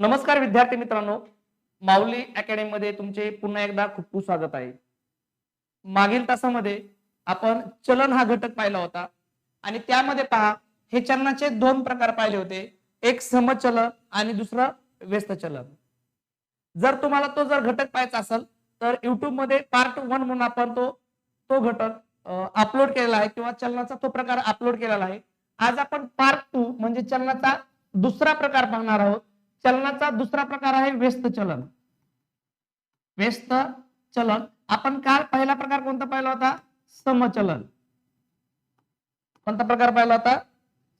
नमस्कार विद्यार्थी मित्रांनो माऊली अकॅडमी मध्ये तुमचे पुन्हा एकदा खूप खूप स्वागत आहे. मागील तासामध्ये आपण चलन हा घटक पाहिला होता आणि त्यामध्ये पहा हे चलनाचे दोन प्रकार पाहिले होते एक समचलन आणि दुसरं व्यस्त चलन जर तुम्हाला तो जर घटक पाहायचा असेल तर युट्यूबमध्ये पार्ट वन म्हणून आपण तो तो घटक अपलोड केलेला आहे किंवा चलनाचा तो प्रकार अपलोड केलेला आहे. आज आपण पार्ट टू म्हणजे चलनाचा दुसरा प्रकार पाहणार आहोत. चलनाचा दुसरा प्रकार आहे व्यस्त चलन. व्यस्त चलन. आपण काल पहिला प्रकार कोणता पाहिला होता? समचलन. कोणता प्रकार पाहिला होता?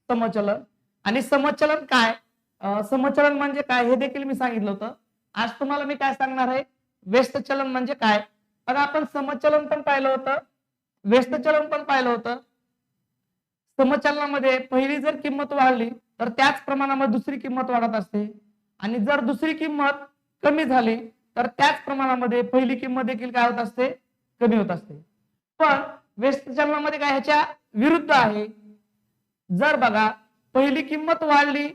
समचलन. आणि समचलन काय? समचलन म्हणजे काय? हे देखील मी सांगितलं होतं. आज तुम्हाला मी काय सांगणार आहे? व्यस्त चलन म्हणजे काय? बघा आपण समचलन पण पाहिलं होतं. व्यस्त चलन पण पाहिलं होतं. समचलनामध्ये पहिली जर किंमत वाढली तर त्याच प्रमाणामध्ये दुसरी किंमत वाढत असते. आणि जर दुसरी किंमत कमी झाली तर त्याच प्रमाणामध्ये पहिली किंमत देखील काय होत असते? कमी होत असते. पण व्यस्त चलनामध्ये काय ह्याच्या विरुद्ध आहे? जर बघा पहिली किंमत वाढली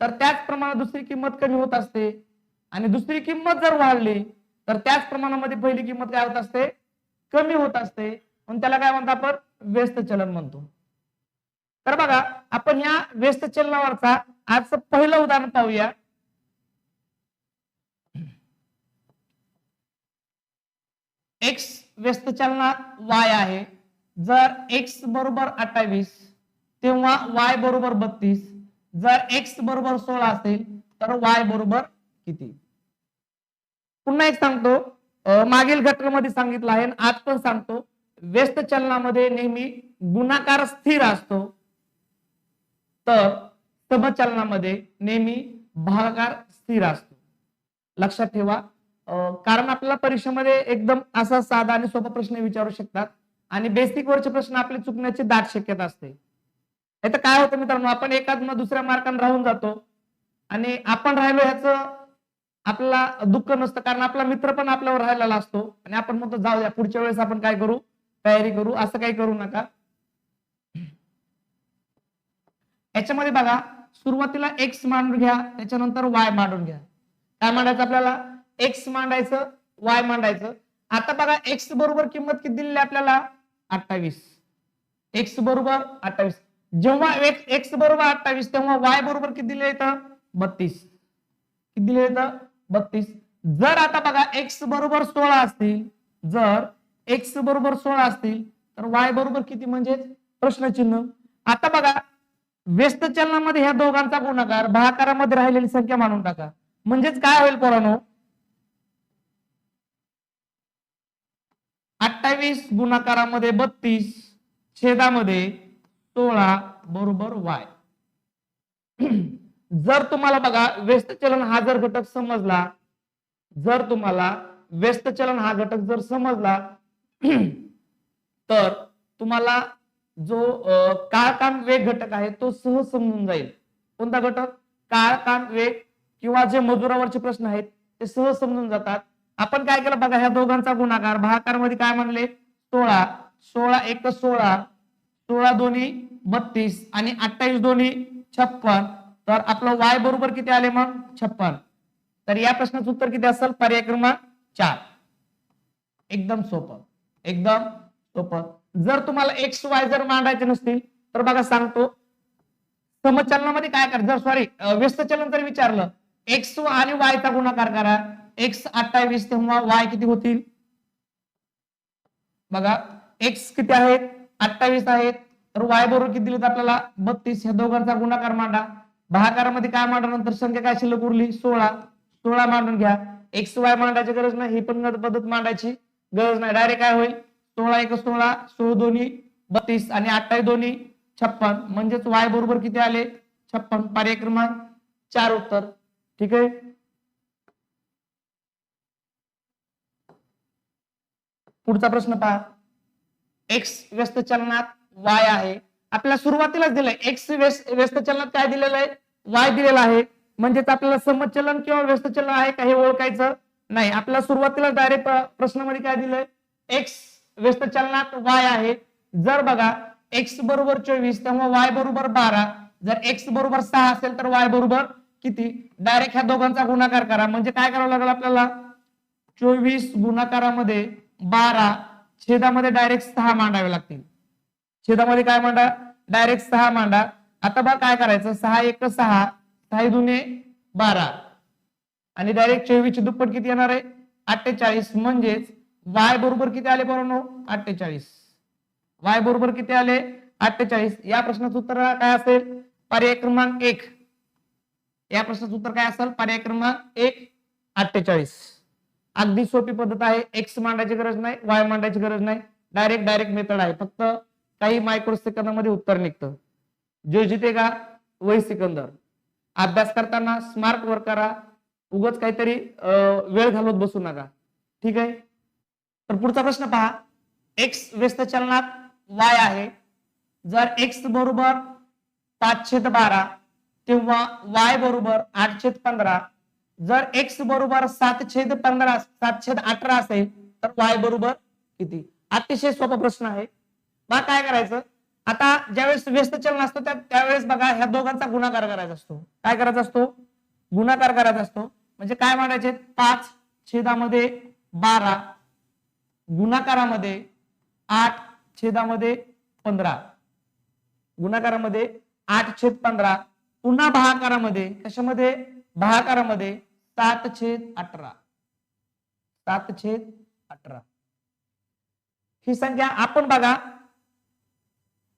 तर त्याच प्रमाणात दुसरी किंमत कमी होत असते. आणि दुसरी किंमत जर वाढली तर त्याच प्रमाणामध्ये पहिली किंमत काय होत असते? कमी होत असते. म्हणून त्याला काय म्हणतो आपण? व्यस्त चलन म्हणतो. तर बघा आपण या व्यस्त चलनावरचा आजचं पहिलं उदाहरण पाहूया. एक्स व्यस्त चलनात वाय आहे. जर एक्स बरोबर अठ्ठावीस तेव्हा वाय बरोबर बत्तीस. जर एक्स बरोबर सोळा असेल तर वाय बरोबर किती? पुन्हा एक सांगतो. मागील घटकामध्ये सांगितलं आहे आणि आज पण सांगतो. व्यस्त चलनामध्ये नेहमी गुणाकार स्थिर असतो. तर समचलनामध्ये नेहमी भागाकार स्थिर असतो. लक्षात ठेवा. कारण आपल्याला परीक्षेमध्ये एकदम असा साधा आणि सोपा प्रश्न विचारू शकतात. आणि बेसिक वरचे प्रश्न आपले चुकण्याची दाट शक्यता असते. तर काय होतं मित्रांनो आपण एकाच मग दुसऱ्या मार्काने राहून जातो. आणि आपण राहिलो ह्याचं आपल्याला दुःख नसतं कारण आपला मित्र पण आपल्यावर राहिलेला असतो. आणि आपण म्हणतो जाऊ द्या पुढच्या वेळेस आपण काय करू? तयारी करू? असं काही करू नका. याच्यामध्ये बघा सुरुवातीला एक्स मांडून घ्या त्याच्यानंतर वाय मांडून घ्या. काय मांडायचं आपल्याला? एक्स मांडायचं वाय मांडायचं. आता बघा एक्स बरोबर किंमत किती दिलेली आपल्याला? अठ्ठावीस. एक्स बरोबर अठ्ठावीस. जेव्हा एक्स बरोबर अठ्ठावीस तेव्हा वाय बरोबर किती दिले येतं बत्तीस. किती दिले येतं बत्तीस. जर आता बघा एक्स बरोबर सोळा असतील जर एक्स बरोबर सोळा असतील तर वाय बरोबर किती म्हणजेच प्रश्नचिन्ह. आता बघा व्यस्त चलनामध्ये ह्या दोघांचा गुणाकार भाकारामध्ये राहिलेली संख्या मानून टाका. म्हणजेच काय होईल पोरानो? अठ्ठावीस गुणाकारामध्ये बत्तीस छेदामध्ये सोळा बरोबर वाय. जर तुम्हाला बघा व्यस्त चलन हा जर घटक समजला जर तुम्हाला व्यस्त चलन हा घटक जर समजला तर तुम्हाला जो अं, काळकाम वेग घटक आहे तो सहज समजून जाईल. कोणता घटक? काळकाम वेग किंवा जे मजुरावरचे प्रश्न आहेत ते सहज समजून जातात. आपण काय केलं बघा ह्या दोघांचा गुणाकार. भागाकारमध्ये काय म्हणले? सोळा. सोळा एक सोळा. सोळा दोन्ही बत्तीस. आणि अठ्ठावीस दोन्ही छप्पन. तर आपलं वाय बरोबर किती आले मग? छप्पन. तर या प्रश्नाचं उत्तर किती असेल? पर्याय क्रमांक चार. एकदम सोपं. एकदम सोपं. जर तुम्हाला एक्स वाय जर मांडायचे नसतील तर बघा सांगतो. समचलनामध्ये काय करा जर सॉरी व्यस्त चलन जर विचारलं एक्स आणि वाय चा गुणाकार करा. एक्स अठ्ठावीस तेव्हा वाय किती होतील? बघा एक्स किती आहेत? अठ्ठावीस आहेत. तर वाय बरोबर किती दिलेत आपल्याला? बत्तीस. ह्या दोघांचा गुणाकार मांडा. भागाकारामध्ये काय मांडल्यानंतर संख्या काय शिल्लक उरली? सोळा. सोळा मांडून घ्या. एक्स वाय मांडायची गरज नाही. ही पण पद्धत मांडायची गरज नाही. डायरेक्ट काय होईल? सोळा एक सोळा. सोळ दोन्ही. बत्तीस. आणि अठ्ठावीस दोन्ही. छप्पन. म्हणजेच वाय बरोबर किती आले? छप्पन. पर्याय क्रमांक चार उत्तर. ठीक आहे? पुढचा प्रश्न पहा. एक्स व्यस्त चलनात वाय आहे. आपल्याला सुरुवातीलाच दिलंय. एक्स व्यस्त चलनात काय दिलेलं आहे? वाय दिलेला आहे. म्हणजेच आपल्याला समचलन किंवा व्यस्त चलन आहे का हे ओळखायचं नाही. आपल्याला सुरुवातीला डायरेक्ट प्रश्नामध्ये काय दिलंय? एक्स व्यस्त चलनात वाय आहे. जर बघा एक्स बरोबर चोवीस तेव्हा वाय बरोबर बारा. जर एक्स बरोबर सहा असेल तर वाय बरोबर किती? डायरेक्ट ह्या दोघांचा गुणाकार करा. म्हणजे काय करावं लागेल आपल्याला? चोवीस गुणाकारामध्ये बारा. छेदामध्ये डायरेक्ट सहा मांडावे लागतील. छेदामध्ये काय मांडा? डायरेक्ट सहा मांडा. आता बघा काय करायचं? सहा एक सहा. सहा दुने बारा. आणि डायरेक्ट चोवीसची दुप्पट किती येणार आहे? अठ्ठेचाळीस. म्हणजेच वाय बरोबर किती आले बरोबर अठ्ठेचाळीस. वाय बरोबर किती आले? अठ्ठेचाळीस. या प्रश्नाचं उत्तर काय असेल? पर्याय क्रमांक एक. या प्रश्नाचं उत्तर काय असेल? पर्याय क्रमांक एक. अठ्ठेचाळीस. अगदी सोपी पद्धत आहे. एक्स मांडायची गरज नाही वाय मांडायची गरज नाही. डायरेक्ट डायरेक्ट मेथड आहे. फक्त काही मायक्रो सेकंदामध्ये उत्तर निघतं. जो जितेगा वही सिकंदर. अभ्यास करताना स्मार्ट वर्क करा. उगच काहीतरी अं, वेळ घालवत बसू नका. ठीक आहे? तर पुढचा प्रश्न पहा. एक्स व्यस्त चलनात वाय आहे. जर एक्स बरोबर पाचशे बारा तेव्हा वाय बरोबर आठशे पंधरा जर एक्स बरोबर सात छेद पंधरा सात छेद अठरा असेल तर वाय बरोबर किती? अतिशय सोपा प्रश्न आहे. मग काय करायचं? आता ज्यावेळेस व्यस्त चलन असतो त्या त्यावेळेस बघा ह्या दोघांचा गुणाकार करायचा असतो. काय करायचा असतो? गुणाकार करायचा असतो. म्हणजे काय म्हणायचे? पाच छेदामध्ये बारा गुणाकारामध्ये आठ छेदामध्ये पंधरा. गुणाकारामध्ये आठ छेद पंधरा पुन्हा भागाकारामध्ये कशामध्ये? भागाकारामध्ये सात छेद अठरा. सात छेद अठरा. ही संख्या आपण बघा.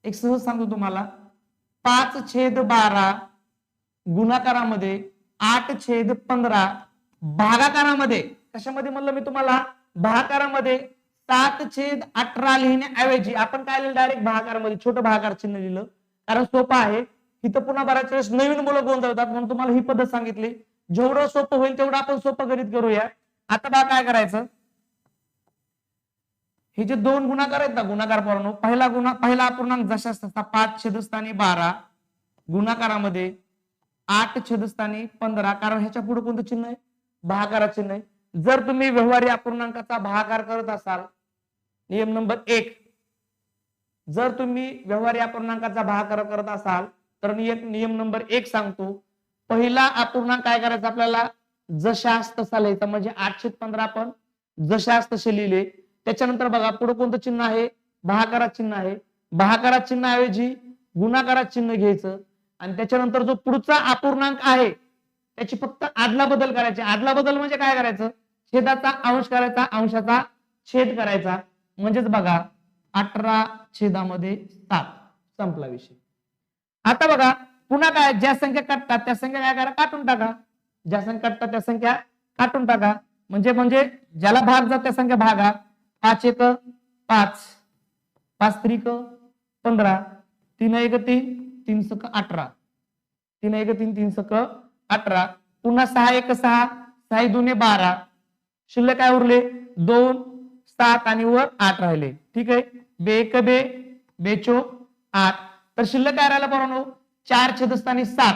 एक सहज सांगतो तुम्हाला. पाच छेद बारा गुणाकारामध्ये आठ छेद पंधरा भागाकारामध्ये. कशामध्ये म्हणलं मी तुम्हाला? भागाकारामध्ये सात छेद अठरा लिहिण्याऐवजी आपण काय लिहिलं? डायरेक्ट भागाकारामध्ये छोटं भागाकार चिन्ह लिहिलं. कारण सोपं आहे. इथं पुन्हा बऱ्याच वेळेस नवीन मुलं गोंधळतात म्हणून तुम्हाला ही पद्धत सांगितली. जेवढं सोपं होईल तेवढं आपण सोपं करीत करूया. आता बा काय करायचं? हे जे दोन गुणाकार आहेत ना गुणाकार पूर्ण पहिला गुणा पहिला अपूर्णांक जशाच तसा पाच छेदस्थानी बारा गुणाकारामध्ये आठ छेदस्थानी पंधरा. कारण ह्याच्या पुढे कोणतं चिन्ह आहे? भागाकार चिन्ह आहे. जर तुम्ही व्यवहारी अपूर्णांकाचा भागाकार करत असाल नियम नंबर एक. जर तुम्ही व्यवहारी अपूर्णांकाचा भागाकार करत असाल तर मी एक नियम नंबर एक सांगतो पहिला अपूर्णांक काय करायचा आपल्याला? जशास तसा लिहायचा. म्हणजे आठशे पंधरा आपण जशास तसे लिहिले. त्याच्यानंतर बघा पुढे कोणतं चिन्ह आहे? भाकारात चिन्ह आहे. भाकारात चिन्हाऐवजी गुणाकारात चिन्ह घ्यायचं. आणि त्याच्यानंतर जो पुढचा अपूर्णांक आहे त्याची फक्त आदला बदल करायची. आदला बदल म्हणजे काय करायचं? छेदाचा अंश करायचा. अंशाचा छेद करायचा. म्हणजेच बघा अठरा छेदामध्ये सात. संपला विषय. आता बघा पुन्हा काय? ज्या संख्या काटतात त्या संख्या काय करा? काटून टाका. ज्या संख्या काटतात त्या संख्या काटून टाका. म्हणजे म्हणजे ज्याला भाग जात त्या संख्या भागा. पाच एक पाच. पाच त्रिक पंधरा. तीन एक तीन. तीन सक अठरा. तीन एक तीन तीन सक अठरा. पुन्हा सहा एक सहा. सहा दोन बारा. शिल्लक काय उरले? दोन सात आणि वर आठ राहिले. ठीक आहे? बे एक बे बेचो आठ. तर शिल्लक काय राहिला बरोबर चार छेदस्थानी सात.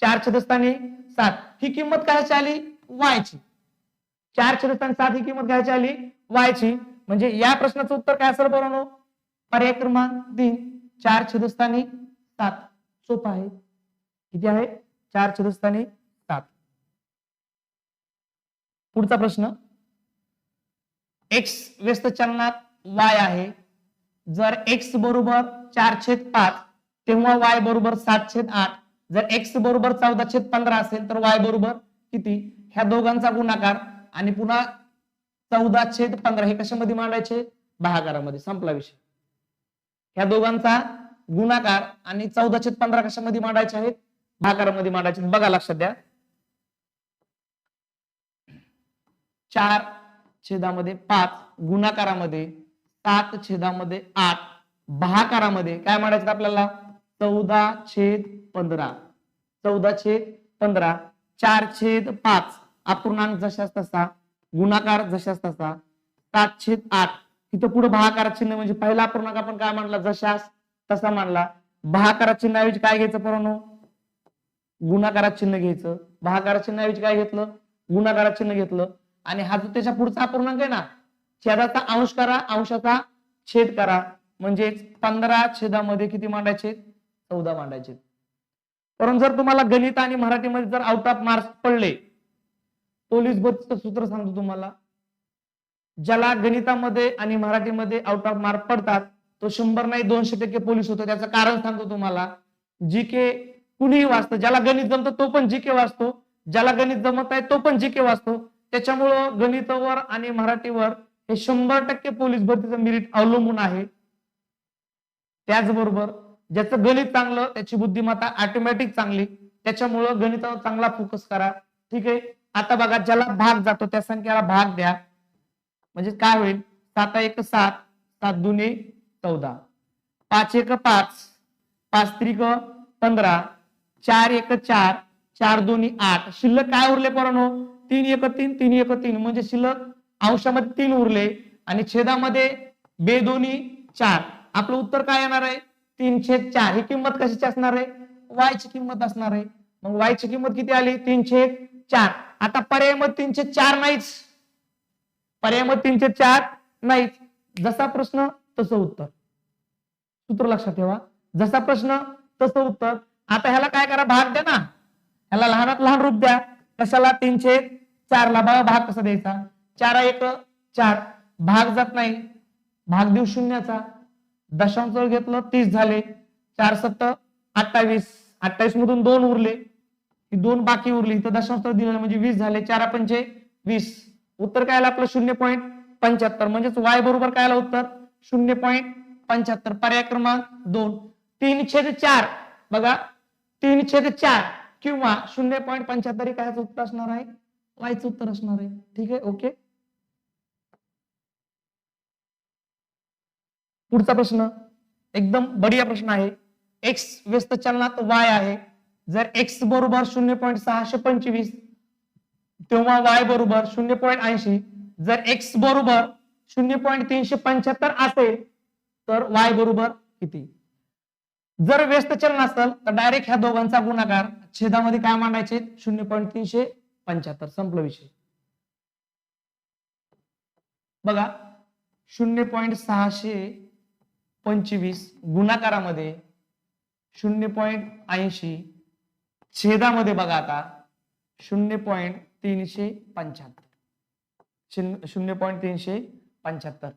चार छेदस्थानी सात. ही किंमत काय आली? वायची. चार छेदस्थानी सात ही किंमत घ्यायची आली? वायची. म्हणजे या प्रश्नाचं उत्तर काय असेल बरोबर पर्याय क्रमांक तीन. चार छेदस्थानी सात. सोपं आहे. किती आहे? चार छेदस्थानी सात. पुढचा प्रश्न. एक्स व्यस्त चलनात वाय आहे. जर एक्स बरोबर चार छेद पाच तेव्हा वाय बरोबर सात छेद आठ. जर एक्स बरोबर चौदा छेद पंधरा असेल तर वाय बरोबर किती? ह्या दोघांचा गुणाकार. आणि पुन्हा चौदा छेद पंधरा हे कशामध्ये मांडायचे? भागाकारामध्ये. संपला विषय. ह्या दोघांचा गुणाकार आणि चौदा छेद पंधरा कशामध्ये मांडायचे आहेत? भागाकारामध्ये मांडायचे आहेत. बघा लक्षात द्या. चार छेदामध्ये पाच गुणाकारामध्ये सात छेदामध्ये आठ भाकारामध्ये काय मांडायचं आपल्याला? चौदा छेद पंधरा. चौदा छेद पंधरा. चार छेद पाच. अपूर्णांक जशास तसा गुणाकार जशास तसा. सात छेद आठ. तिथं पुढे भाकार चिन्ह म्हणजे पहिला अपूर्णांक आपण काय मांडला जशास तसा मांडला भाकारात चिन्हाऐवजी काय घ्यायचं परनो? गुणाकारात चिन्ह घ्यायचं. भाकारात चिन्हाऐवजी काय घेतलं? गुणाकारात चिन्ह घेतलं. आणि हा जो त्याच्या पुढचा अपूर्णांक आहे ना छेदाचा अंश करा अंशाचा छेद करा. म्हणजेच पंधरा छेदामध्ये किती मांडायचे? चौदा मांडायचे. परंतु जर तुम्हाला गणित आणि मराठीमध्ये जर आउट ऑफ मार्क्स पडले पोलीस भरतीचं सूत्र सांगतो तुम्हाला. ज्याला गणितामध्ये आणि मराठीमध्ये आउट ऑफ मार्क पडतात तो शंभर नाही दोनशे टक्के पोलीस होतो. त्याचं कारण सांगतो तुम्हाला. जी के कुणीही वाचतं. ज्याला गणित जमतं तो पण जी के वाचतो. ज्याला गणित जमत आहे तो पण जी के वाचतो. त्याच्यामुळं गणितावर आणि मराठीवर हे शंभर टक्के पोलीस भरतीचं मिरिट अवलंबून आहे. त्याचबरोबर ज्याचं गणित चांगलं त्याची बुद्धिमत्ता ऑटोमॅटिक चांगली त्याच्यामुळं गणितावर चांगला फोकस करा. ठीक आहे? आता बघा ज्याला भाग जातो त्या संख्येला भाग द्या. म्हणजे काय होईल? सात एक सात सात दुने चौदा. पाच एक पाच पाच त्रिक पंधरा चार एक चार चार दोन्ही आठ. शिल्लक काय उरले परनो? तीन एक तीन तीन एक तीन. म्हणजे शिल्लक अंशामध्ये तीन उरले आणि छेदामध्ये बे दोन्ही चार. आपलं उत्तर काय येणार आहे? तीनशे चार ही किंमत कशाची असणार आहे? वाय ची किंमत असणार आहे. मग वाय ची किंमत किती आली? तीनशे चार. आता पर्यायमध्ये तीनशे चार नाहीच. पर्यायमध्ये तीनशे चार नाहीच. जसा प्रश्न तसं उत्तर. सूत्र लक्षात ठेवा. जसा प्रश्न तसं उत्तर. आता ह्याला काय करा? भाग द्या ना. ह्याला लहानात लहान रूप द्या. कशाला? तीनशे चारला. बघा भाग कसा द्यायचा? चार एक चार. भाग जात नाही. भाग देऊ शून्याचा. दशांश जर घेतलं तीस झाले. चार सत्त अठ्ठावीस. अठ्ठावीस मधून दोन उरले. ही दोन बाकी उरली. तर दशांश दिलं म्हणजे वीस झाले. चार पंचे वीस. उत्तर काय आलं आपलं? शून्य पॉईंट पंच्याहत्तर. म्हणजेच वाय बरोबर काय आलं उत्तर? शून्य पॉईंट पंच्याहत्तर. पर्याय क्रमांक दोन. तीन छेद चार. बघा. तीन छेद चार किंवा शून्य पॉईंट पंच्याहत्तर हे कायच उत्तर असणार आहे? वायचं उत्तर असणार आहे. ठीक आहे? ओके? पुढचा प्रश्न एकदम बढिया प्रश्न आहे. एक्स व्यस्त चलनात वाय आहे. जर एक्स बरोबर शून्य पॉईंट सहाशे पंचवीस तेव्हा वाय बरोबर शून्य पॉईंट ऐंशी. जर एक्स बरोबर शून्य पॉईंट तीनशे पंच्याहत्तर असेल तर वाय बरोबर किती? जर व्यस्त चलन असेल तर डायरेक्ट ह्या दोघांचा गुणाकार छेदामध्ये काय मांडायचे? शून्य पॉईंट तीनशे पंच्याहत्तर. संपलं विषय. बघा शून्य पॉईंट सहाशे पंचवीस गुणाकारामध्ये शून्य पॉईंट ऐंशी छेदामध्ये बघा आता शून्य पॉईंट तीनशे पंच्याहत्तर. शून्य पॉईंट तीनशे पंच्याहत्तर.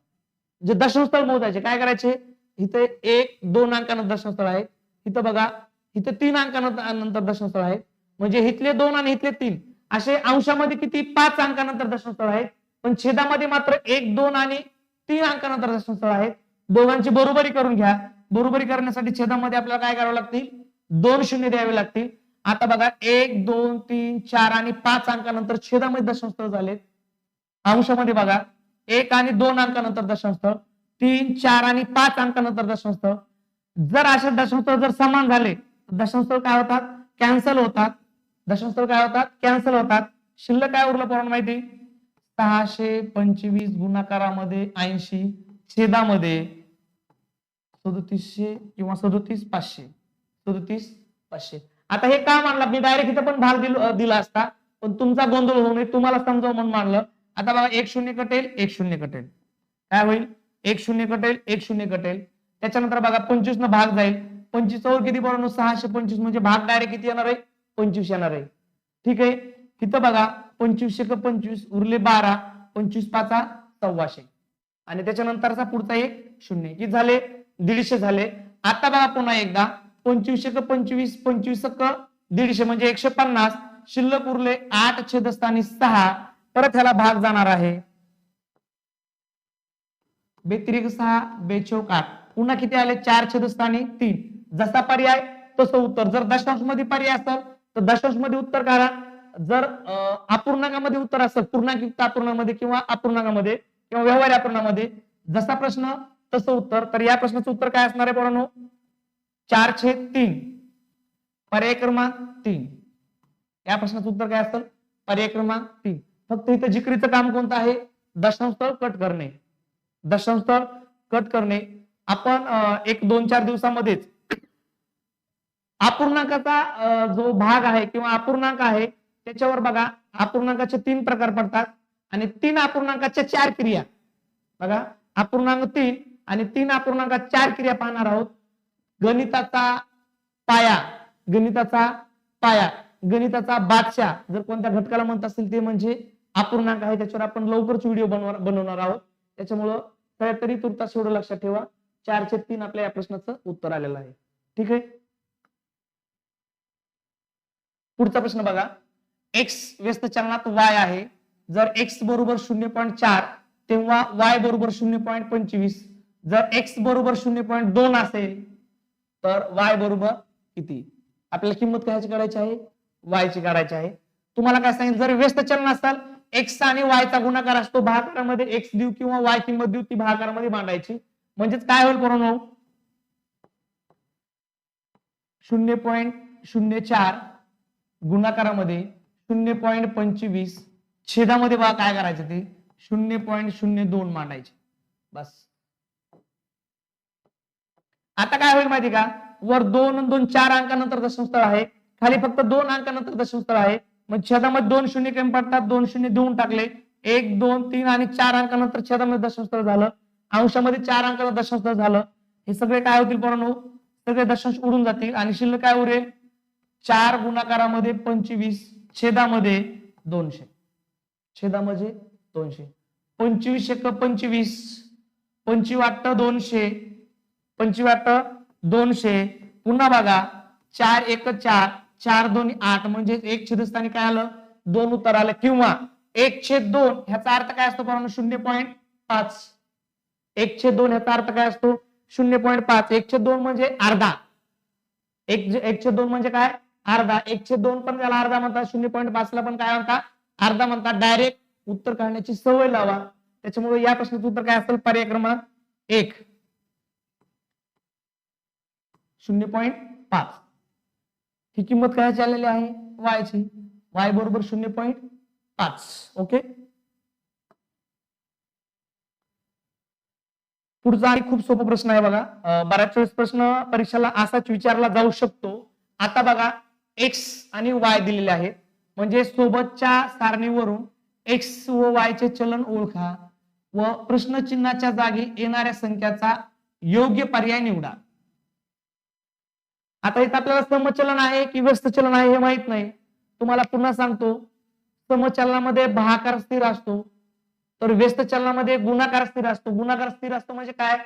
जे दशमस्थळ मोजायचे काय करायचे? इथे एक दोन अंकानंतर दशमस्थळ आहे. इथं बघा इथे तीन अंकानंतर दशमस्थळ आहे. म्हणजे इथले दोन आणि इथले तीन असे अंशामध्ये किती? पाच अंकानंतर दशमस्थळ आहेत. पण छेदामध्ये मात्र एक दोन आणि तीन अंकानंतर दशमस्थळ आहेत. दोघांची बरोबरी करून घ्या. बरोबरी करण्यासाठी छेदामध्ये आपल्याला काय करावं लागतील? दोन शून्य द्यावे लागतील. आता बघा एक दोन तीन चार आणि पाच अंकानंतर छेदामध्ये दशमस्थळ झालेत. अंशामध्ये बघा एक आणि दोन अंकानंतर दशमस्थळ तीन चार आणि पाच अंकानंतर दशमस्थळ जर अशा दशमस्थळ जर समान झाले तर काय होतात? कॅन्सल होतात. दशमस्थळ काय होतात? कॅन्सल होतात. शिल्लक काय उरलं पोरांना माहिती? सहाशे पंचवीस गुणाकारामध्ये ऐंशी. छेदामध्ये सदोतीसशे किंवा सदोतीस पाचशे सदोतीस पाचशे आता हे का मानलं मी डायरेक्ट इथं पण भाग दिल- दिला असता पण तुमचा गोंधळ होऊ नये तुम्हाला समजावं म्हणून मानलं. आता बघा एक शून्य कटेल एक शून्य कटेल. काय होईल? एक शून्य कटेल एक शून्य कटेल. त्याच्यानंतर बघा पंचवीस न भाग जाईल. पंचवीसवर किती बरोबर सहाशे पंचवीस म्हणजे भाग डायरेक्ट किती येणार आहे? पंचवीस येणार आहे. ठीक आहे? इथं बघा पंचवीसशे का पंचवीस उरले बारा पंचवीस पाचा सव्वाशे. आणि त्याच्यानंतरचा पुढचा एक शून्य. किती झाले? दीडशे झाले. आता बघा पुन्हा एकदा. पंचवीसशे क पंचवीस पंचवीस क दीडशे म्हणजे एकशे पन्नास. शिल्लक उरले आठ छेदस्थानी सहा. परत ह्याला भाग जाणार आहे. व्यतिरिक्त सहा बेचौक आठ. पुन्हा किती आले? चार छेदस्थानी तीन. जसा पर्याय तसं उत्तर. जर दशांशमध्ये पर्याय असेल तर दशांशमध्ये उत्तर करा जर अपूर्णांकामध्ये उत्तर असेल पूर्णांकयुक्त अपूर्णांमध्ये किंवा अपूर्णांकामध्ये किंवा व्यवहार अपूर्णामध्ये जसा प्रश्न तसं उत्तर. तर या प्रश्नाचं उत्तर काय असणार आहे पोरांनो? चार छेद तीन. पर्याय क्रमांक तीन. या प्रश्नाचं उत्तर काय असेल? पर्याय क्रमांक तीन. फक्त इथं जिकरीचं काम कोणतं आहे? दशांश कट करणे. दशांश कट करणे. आपण एक दोन चार दिवसामध्येच अपूर्णांकाचा जो भाग आहे किंवा अपूर्णांक आहे त्याच्यावर बघा. अपूर्णांकाचे तीन प्रकार पडतात. आणि तीन अपूर्णांकाच्या चार क्रिया. बघा अपूर्णांक तीन आणि तीन अपूर्णांकात चार क्रिया पाहणार आहोत. गणिताचा पाया गणिताचा पाया गणिताचा बादशाह जर कोणत्या घटकाला म्हणत असेल ते म्हणजे अपूर्णांक आहे त्याच्यावर आपण लवकरच व्हिडिओ बनवणार बनवणार आहोत. त्याच्यामुळं तरी तुर्तास एवढं लक्षात ठेवा. चारशे तीन आपल्या या प्रश्नाचं उत्तर आलेलं आहे. ठीक आहे? पुढचा प्रश्न बघा. एक्स व्यस्त चलनात वाय आहे. जर एक्स बरोबर शून्य पॉईंट चार तेव्हा वाय बरोबर शून्य पॉईंट पंचवीस. जर एक्स बरोबर शून्य पॉईंट दोन असेल तर वाय बरोबर किती? आपल्याला किंमत कायची काढायची आहे? वाय ची काढायची आहे. तुम्हाला काय सांगेल जर व्यस्त चलन असाल एक्स आणि वायचा गुणाकार असतो भागाकारामध्ये एक्स देऊ किंवा वाय किंमत देऊ ती भागाकारामध्ये मांडायची म्हणजेच काय होईल पोरांनो? शून्य पॉईंट शून्य चार गुणाकारामध्ये शून्य पॉईंट पंचवीस छेदामध्ये बघा काय करायचं ते? शून्य पॉईंट शून्य दोन मांडायचे. बस. आता काय होईल माहिती का? वर दोन दोन चार अंकानंतर दशमस्थळ आहे. खाली फक्त दोन अंकानंतर दशमस्थळ आहे. मग छेदामध्ये दोन शून्य कमी पडतात दोन शून्य देऊन टाकले. एक दोन तीन आणि चार अंकानंतर छेदामध्ये दशमस्थळ झालं. अंशामध्ये चार अंकाचं दशमस्थळ झालं. हे सगळे काय होतील पोरांनो? सगळे दशांश उडून जातील. आणि शिल्लक काय उरेल? चार गुणाकारामध्ये पंचवीस छेदामध्ये दोनशे. छेदा म्हणजे दोनशे. पंचवीस एक पंचवीस? पंचवीट दोनशे. पंचवाट्ट दोनशे. पुन्हा बघा चार एक चार चार दोन आठ म्हणजे एक छेदस्थानी काय आलं? दोन उत्तर आलं. किंवा एक छेद दोन ह्याचा अर्थ काय असतो परंतु शून्य पॉईंट पाच. एक छेद दोन ह्याचा अर्थ काय असतो? शून्य पॉईंट पाच. एक छेद दोन म्हणजे अर्धा. एक एकशे एक छेद दोन म्हणजे काय? अर्धा. एक छेद दोन पण त्याला अर्धा म्हणतात. शून्य पॉईंट पाच ला पण काय म्हणतात अर्धा म्हणतात डायरेक्ट उत्तर काढण्याची सवय लावा. त्याच्यामुळे या प्रश्नाचं उत्तर काय असेल? पर्याय क्रमांक एक. शून्य पॉईंट पाच. ही किंमत काय आलेली आहे? वायची वाय बरोबर शून्य पॉईंट पाच. ओके पुढचा आणि खूप सोपा प्रश्न आहे बघा. बऱ्याच वेळेस प्रश्न परीक्षेला असाच विचारला जाऊ शकतो. आता बघा एक्स आणि वाय दिलेले आहेत. म्हणजे सोबतच्या सारणीवरून एक्स व वायचे चलन ओळखा व प्रश्नचिन्हाच्या जागी येणाऱ्या संख्याचा योग्य पर्याय निवडा. आता इथं आपल्याला समचलन आहे की व्यस्त चलन आहे हे माहीत नाही. तुम्हाला पुन्हा सांगतो समचलनामध्ये भाकार स्थिर असतो तर व्यस्त चलनामध्ये गुणाकार स्थिर असतो. गुणाकार स्थिर असतो म्हणजे काय?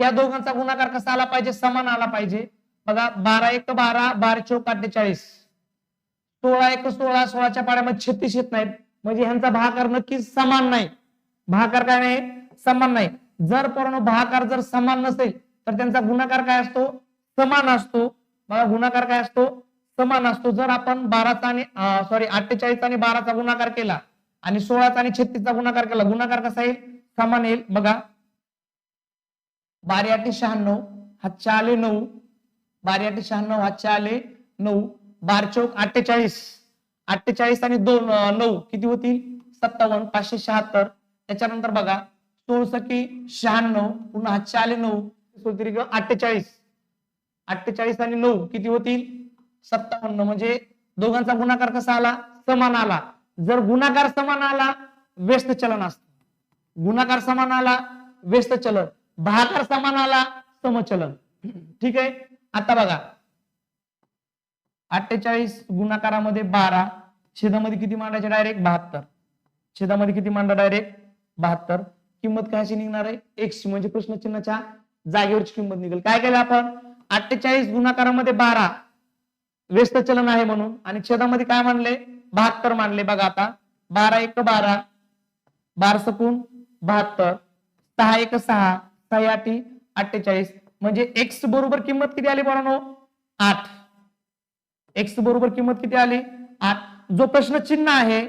या दोघांचा गुणाकार कसा आला पाहिजे? समान आला पाहिजे. बघा बारा एक बारा बारा चौक अठ्ठेचाळीस. सोळा एक सोळा सोळाच्या पाड्यामध्ये छत्तीस येत नाहीत. म्हणजे ह्यांचा भागाकार नक्कीच समान नाही. भागाकार काय नाही? समान नाही. जर पूर्ण भागाकार जर समान नसेल तर त्यांचा गुणाकार काय असतो? समान असतो. बघा गुणाकार काय असतो? समान असतो. जर आपण बाराचा आणि सॉरी अठ्ठेचाळीस आणि बाराचा गुणाकार केला आणि सोळाचा आणि छत्तीसचा गुणाकार केला गुणाकार कसा येईल? समान येईल. बघा. बारी आठे शहाण्णव हातच्या आले नऊ. बारी आठे शहाण्णव हातच्या आले नऊ. बार चौक अठ्ठेचाळीस. अठ्ठेचाळीस आणि दोन नऊ किती होतील? सत्तावन्न पाचशे शहात्तर. त्याच्यानंतर बघा सोळसकी शहाण्णव पुन्हा चाले नऊ नऊ किंवा अठ्ठेचाळीस. अठ्ठेचाळीस आणि नऊ किती होतील? सत्तावन्न. म्हणजे दोघांचा गुणाकार कसा आला? समान आला. जर गुणाकार समान आला व्यस्त चलन असत. गुणाकार समान आला व्यस्त चलन. भागाकार समान आला समचलन. ठीक आहे? आता बघा. अठ्ठेचाळीस गुणाकारामध्ये बारा छेदामध्ये किती मांडायचे? डायरेक्ट बहात्तर. छेदामध्ये किती मांडा? डायरेक्ट बहात्तर. किंमत कशाची निघणार आहे? एक्स म्हणजे प्रश्नचिन्हाच्या जागेवरची किंमत निघेल. काय केलं आपण? अठ्ठेचाळीस गुणाकारामध्ये बारा. व्यस्त चलन आहे म्हणून. आणि छेदामध्ये काय मानले बहात्तर मानले बघा आता. बारा एक बारा. बारा सकून बहात्तर. सहा एक सहा. सहा आठी अठ्ठेचाळीस. म्हणजे एक्स बरोबर किंमत किती आली बरोबर आठ. एक्स बरोबर किंमत किती आली? आठ जो प्रश्नचिन्ह आहे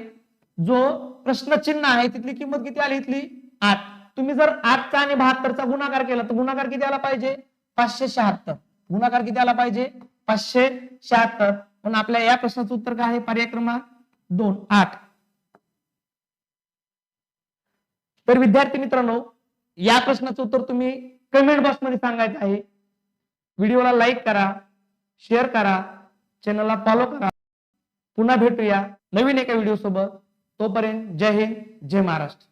जो प्रश्नचिन्ह आहे तिथली किंमत किती आली इथली? आठ. तुम्ही जर आठचा आणि बहात्तरचा गुणाकार केला तर गुणाकार किती आला पाहिजे? पाचशे शहात्तर. गुणाकार किती आला पाहिजे? पाचशे शहात्तर. पण आपल्या या प्रश्नाचं उत्तर काय आहे? पर्याय क्रमांक दोन. आठ. तर विद्यार्थी मित्रांनो या प्रश्नाचं उत्तर तुम्ही कमेंट बॉक्समध्ये सांगायचं आहे. व्हिडिओला लाईक करा शेअर करा चॅनलला फॉलो करा. पुन्हा भेटूया नवीन एका व्हिडिओ सोबत. तोपर्यंत जय हिंद जय महाराष्ट्र.